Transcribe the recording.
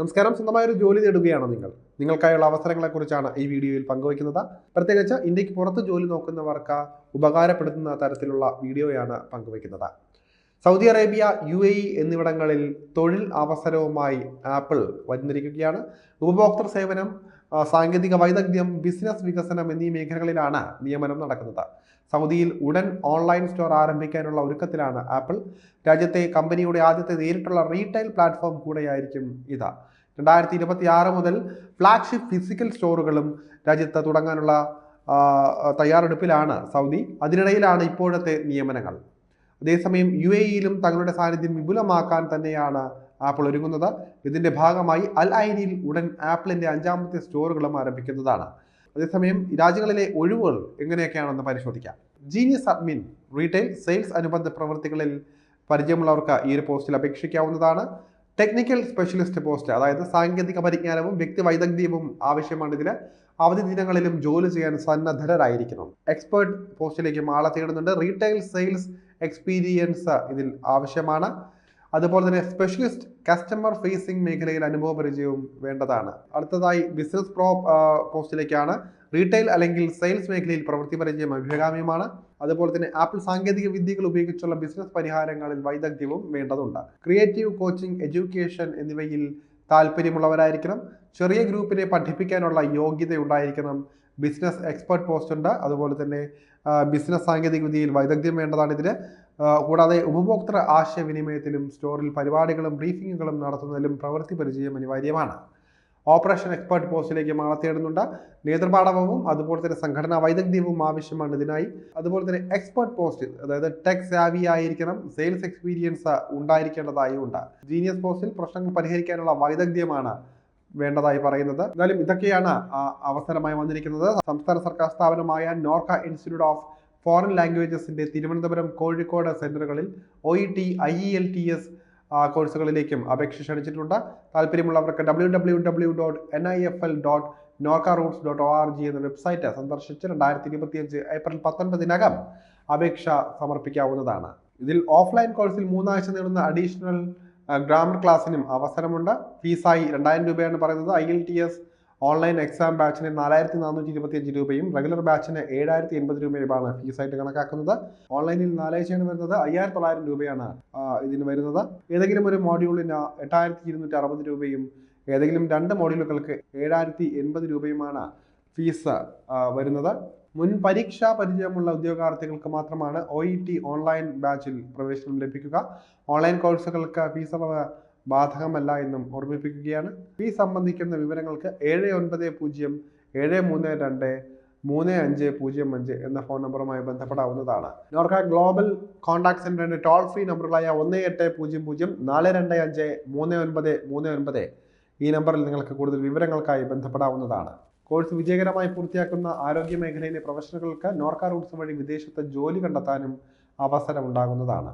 നമസ്കാരം. സ്വന്തമായ ഒരു ജോലി നേടുകയാണോ നിങ്ങൾ? നിങ്ങൾക്കായുള്ള അവസരങ്ങളെക്കുറിച്ചാണ് ഈ വീഡിയോയിൽ പങ്കുവയ്ക്കുന്നത്. പ്രത്യേകിച്ച് ഇന്ത്യയ്ക്ക് പുറത്ത് ജോലി നോക്കുന്നവർക്ക് ഉപകാരപ്പെടുത്തുന്ന തരത്തിലുള്ള വീഡിയോയാണ് പങ്കുവയ്ക്കുന്നത്. Saudi Arabia U A E എന്നിവിടങ്ങളിൽ തൊഴിൽ അവസരവുമായി ആപ്പിൾ വന്നിരിക്കുകയാണ്. ഉപഭോക്തൃ സേവനം സാങ്കേതിക വൈദഗ്ധ്യം ബിസിനസ് വികസനം എന്നീ മേഖലകളിലാണ് നിയമനം നടക്കുന്നത്. സൗദിയിൽ ഉടൻ ഓൺലൈൻ സ്റ്റോർ ആരംഭിക്കാനുള്ള ഒരുക്കത്തിലാണ് ആപ്പിൾ. രാജ്യത്തെ കമ്പനിയുടെ ആദ്യത്തെ നേരിട്ടുള്ള റീറ്റെയിൽ പ്ലാറ്റ്ഫോം കൂടെയായിരിക്കും ഇത്. രണ്ടായിരത്തി ഇരുപത്തി ആറ് മുതൽ ഫ്ലാഗ്ഷിപ്പ് ഫിസിക്കൽ സ്റ്റോറുകളും രാജ്യത്ത് തുടങ്ങാനുള്ള തയ്യാറെടുപ്പിലാണ് സൗദി. അതിനിടയിലാണ് ഇപ്പോഴത്തെ നിയമനങ്ങൾ. അതേസമയം യു എ ഇയിലും തങ്ങളുടെ സാന്നിധ്യം വിപുലമാക്കാൻ തന്നെയാണ് ആപ്പിൾ ഒരുങ്ങുന്നത്. ഇതിന്റെ ഭാഗമായി അൽ ഐനിയിൽ ഉടൻ ആപ്പിളിന്റെ അഞ്ചാമത്തെ സ്റ്റോറുകളും ആരംഭിക്കുന്നതാണ്. അതേസമയം രാജ്യങ്ങളിലെ ഒഴിവുകൾ എങ്ങനെയൊക്കെയാണെന്ന് പരിശോധിക്കാം. ജീനിയസ് അഡ്മിൻ റീറ്റെയിൽ സെയിൽസ് അനുബന്ധ പ്രവൃത്തികളിൽ പരിചയമുള്ളവർക്ക് ഈ ഒരു പോസ്റ്റിൽ അപേക്ഷിക്കാവുന്നതാണ്. ടെക്നിക്കൽ സ്പെഷ്യലിസ്റ്റ് പോസ്റ്റ് അതായത് സാങ്കേതിക പരിജ്ഞാനവും വ്യക്തി വൈദഗ്ധ്യവും ആവശ്യമാണ് ഇതിന് അവധി ദിനങ്ങളിലും ജോലി ചെയ്യാൻ സന്നദ്ധരായിരിക്കണം. എക്സ്പേർട്ട് പോസ്റ്റിലേക്കും ആളെ തേടുന്നുണ്ട്. റീറ്റെയിൽ സെയിൽസ് എക്സ്പീരിയൻസ് ഇതിൽ ആവശ്യമാണ്. അതുപോലെ തന്നെ സ്പെഷ്യലിസ്റ്റ് കസ്റ്റമർ ഫേസിംഗ് മേഖലയിൽ അനുഭവ പരിചയവും വേണ്ടതാണ്. അടുത്തതായി ബിസിനസ് പ്രോ പോസ്റ്റിലേക്കാണ് റീറ്റെയിൽ അല്ലെങ്കിൽ സെയിൽസ് മേഖലയിൽ പ്രവൃത്തി പരിചയം അഭികാമ്യമാണ്. അതുപോലെ തന്നെ ആപ്പിൾ സാങ്കേതിക വിദ്യകൾ ഉപയോഗിച്ചുള്ള ബിസിനസ് പരിഹാരങ്ങളിൽ വൈദഗ്ധ്യവും വേണ്ടതുണ്ട്. ക്രിയേറ്റീവ് കോച്ചിങ് എഡ്യൂക്കേഷൻ എന്നിവയിൽ താല്പര്യമുള്ളവരായിരിക്കണം. ചെറിയ ഗ്രൂപ്പിനെ പഠിപ്പിക്കാനുള്ള യോഗ്യത ഉണ്ടായിരിക്കണം ബിസിനസ് എക്സ്പെർട്ട് പോസ്റ്റ് ഉണ്ട്. അതുപോലെ തന്നെ ബിസിനസ് സാങ്കേതിക വിദ്യയിൽ വൈദഗ്ധ്യം വേണ്ടതാണ് ഇതിന്. കൂടാതെ ഉപഭോക്തൃ ആശയവിനിമയത്തിലും സ്റ്റോറിൽ പരിപാടികളും ബ്രീഫിങ്ങുകളും നടത്തുന്നതിലും പ്രവൃത്തി പരിചയം അനിവാര്യമാണ്. ഓപ്പറേഷൻ എക്സ്പേർട്ട് പോസ്റ്റിലേക്ക് മാള തേടുന്നുണ്ട്. നേതൃപാഠവും അതുപോലെ തന്നെ സംഘടനാ വൈദഗ്ധ്യവും ആവശ്യമാണ് ഇതിനായി. അതുപോലെ തന്നെ എക്സ്പേർട്ട് പോസ്റ്റിൽ അതായത് ടെക് സാവി ആയിരിക്കണം സെയിൽസ് എക്സ്പീരിയൻസ് ഉണ്ടായിരിക്കേണ്ടതായും ഉണ്ട്. ജീനിയസ് പോസ്റ്റിൽ പ്രശ്നങ്ങൾ പരിഹരിക്കാനുള്ള വൈദഗ്ധ്യമാണ് വേണ്ടതായി പറയുന്നത്. എന്നാലും ഇതൊക്കെയാണ് അവസരമായി വന്നിരിക്കുന്നത്. സംസ്ഥാന സർക്കാർ സ്ഥാപനമായ നോർക്ക ഇൻസ്റ്റിറ്റ്യൂട്ട് ഓഫ് ഫോറിൻ ലാംഗ്വേജസിന്റെ Thiruvananthapuram Kozhikode സെന്ററുകളിൽ O E T I E L T S കോഴ്സുകളിലേക്കും അപേക്ഷ ക്ഷണിച്ചിട്ടുണ്ട്. താല്പര്യമുള്ളവർക്ക് W W W dot N I F L dot NORKA roots dot O R G എന്ന വെബ്സൈറ്റ് സന്ദർശിച്ച് രണ്ടായിരത്തി ഇരുപത്തിയഞ്ച് ഏപ്രിൽ പത്തൊൻപതിനകം അപേക്ഷ സമർപ്പിക്കാവുന്നതാണ്. ഇതിൽ ഓഫ്ലൈൻ കോഴ്സിൽ മൂന്നാഴ്ച നേടുന്ന അഡീഷണൽ ഗ്രാമർ ക്ലാസ്സിനും അവസരമുണ്ട്. ഫീസായി രണ്ടായിരം രൂപയാണ് പറയുന്നത്. I L T S online exam ബാച്ചിന് നാലായിരത്തി നാനൂറ്റി ഇരുപത്തിയഞ്ച് രൂപയും റെഗുലർ ബാച്ചിന് ഏഴായിരത്തി എൺപത് രൂപയുമാണ് ഫീസായിട്ട് കണക്കാക്കുന്നത്. ഓൺലൈനിൽ നാലാഴ്ചയാണ് വരുന്നത്. അയ്യായിരത്തി തൊള്ളായിരം രൂപയാണ് ഇതിന് വരുന്നത്. ഏതെങ്കിലും ഒരു മോഡ്യൂളിന് എട്ടായിരത്തി ഇരുന്നൂറ്റി അറുപത് രൂപയും ഏതെങ്കിലും രണ്ട് മോഡ്യൂളുകൾക്ക് ഏഴായിരത്തി എൺപത് രൂപയുമാണ് ഫീസ് വരുന്നത്. മുൻ പരീക്ഷാ പരിചയമുള്ള ഉദ്യോഗാർത്ഥികൾക്ക് മാത്രമാണ് ഒ ഇ ടി ഓൺലൈൻ ബാച്ചിൽ പ്രവേശനം ലഭിക്കുക. ഓൺലൈൻ കോഴ്സുകൾക്ക് ഫീസ് ബാധകമല്ല എന്നും ഓർമ്മിപ്പിക്കുകയാണ്. ഫീ സംബന്ധിക്കുന്ന വിവരങ്ങൾക്ക് ഏഴ് ഒൻപത് പൂജ്യം ഏഴ് മൂന്ന് രണ്ട് മൂന്ന് അഞ്ച് പൂജ്യം അഞ്ച് എന്ന ഫോൺ നമ്പറുമായി ബന്ധപ്പെടാവുന്നതാണ്. നോർക്ക ഗ്ലോബൽ കോൺടാക്ട് സെന്ററിന്റെ ടോൾ ഫ്രീ നമ്പറുകളായ ഒന്ന് എട്ട് പൂജ്യം പൂജ്യം നാല് രണ്ട് അഞ്ച് മൂന്ന് ഒൻപത് മൂന്ന് ഒൻപത് ഈ നമ്പറിൽ നിങ്ങൾക്ക് കൂടുതൽ വിവരങ്ങൾക്കായി ബന്ധപ്പെടാവുന്നതാണ്. കോഴ്സ് വിജയകരമായി പൂർത്തിയാക്കുന്ന ആരോഗ്യ മേഖലയിലെ പ്രൊഫഷണലുകൾക്ക് നോർക്ക റൂട്ട്സ് വഴി വിദേശത്ത് ജോലി കണ്ടെത്താനും അവസരമുണ്ടാകുന്നതാണ്.